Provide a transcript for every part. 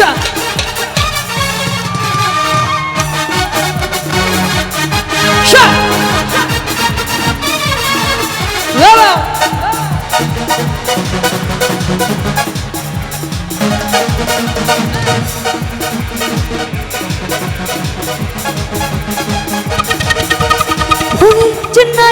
Shut Shut Hello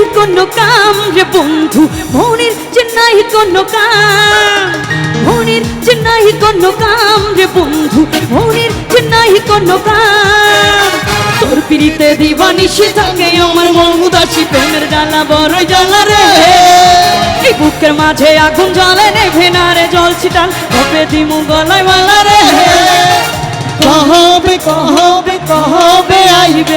নাই কোনো কাম রে বন্ধু, মনের যে নাই কোনো কাম, মনের যে নাই কোনো কাম রে বন্ধু, মনের যে নাই কোনো কাম। তোর পিড়িতে দিবানিসি থাকে আমার মন উদাসী প্রেমের জ্বালা বড় জ্বালা রে। এই বুকের মাঝে আগুন জ্বলে রে জল ছিটাল কপে দিমু গলায় মালা রে। কহবে কহবে কহবে, আইবে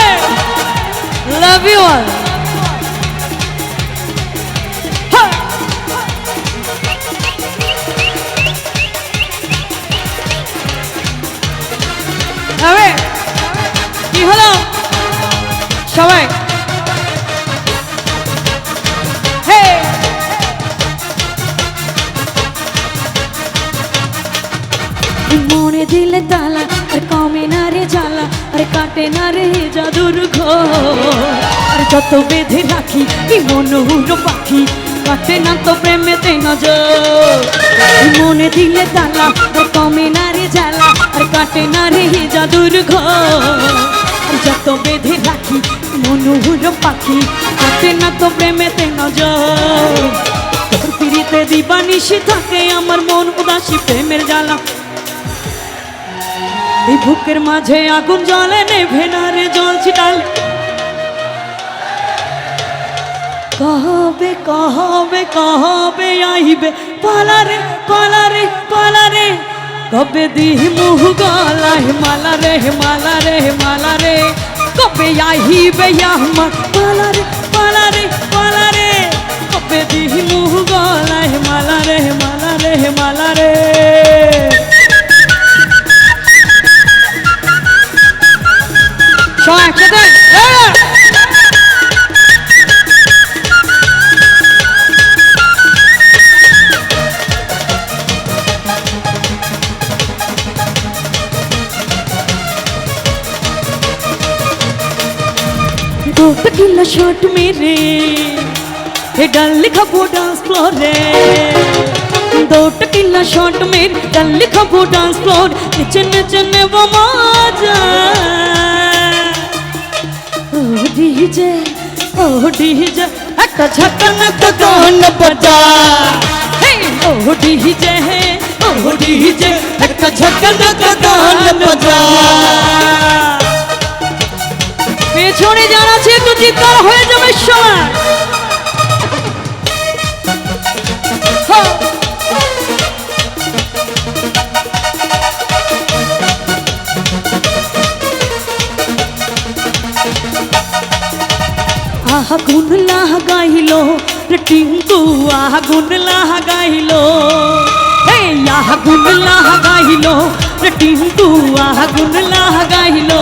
হবে কি হলো? সবাই। মনে দিলে তালা, আর কমে না রে জ্বালা, আর কাটে না রে জাদুর ঘর। আর যত বেঁধে রাখি, কি মন পাখি। কাটে না তো প্রেমেতে নজর। মনে দিলে তালা আর কমে না রে জ্বালা, আর কাটে না রে জাদুর ঘর। যত বেঁধে রাখি, মন উড়ো পাখি, কাটে না তো প্রেমেতে নজর। তোর পিড়িতে দিবানিশি থাকে, আমার মন উদাসী প্রেমের জ্বালা। এই বুকের মাঝে আগুন জ্বলে, নেভে না রে জল ছিটাল। কহবে কহবে কহবে আইবে পালারে পালারে পালারে কবে দিহি মুহ গলায় মালারে মালারে মালারে কবে আইবে আমার পালারে পালারে পালারে কবে দিহি মুহ গলায় মালারে মালারে মালারে সবাই কিলো শট মেরে এ ডাল খাব ডান্স ফ্লোরে দৌড় কিলো শট মেরে, ডাল খাব ডান্স ফ্লোর নিচে নিচে নেব মজা। ও ডিজে ও ডিজে, একটা ঝাঁকান গান বাজা ও ডিজে ও ডিজে, একটা ঝাঁকান গান বাজা পেছনে যারা আছে একটু চিৎকার হয়ে যাবে হ্যাঁ। আগুন লাগাইলো, টিঙ্কু আগুন লাগাইলো। এই আগুন লাগাইলো, টিঙ্কু আগুন লাগাইলো।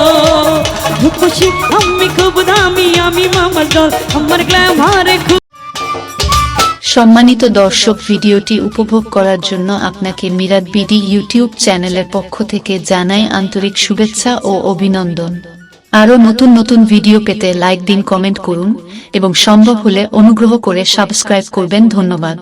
খুশি, আমি খুব দামি, আমি মামার দল, আমার গ্ল্যামারে খুব সম্মানিত দর্শক, ভিডিওটি উপভোগ করার জন্য আপনাকে মিরাট বিডি ইউটিউব চ্যানেলের পক্ষ থেকে জানাই আন্তরিক শুভেচ্ছা ও অভিনন্দন। আরও নতুন নতুন ভিডিও পেতে লাইক দিন, কমেন্ট করুন এবং সম্ভব হলে অনুগ্রহ করে সাবস্ক্রাইব করবেন। ধন্যবাদ।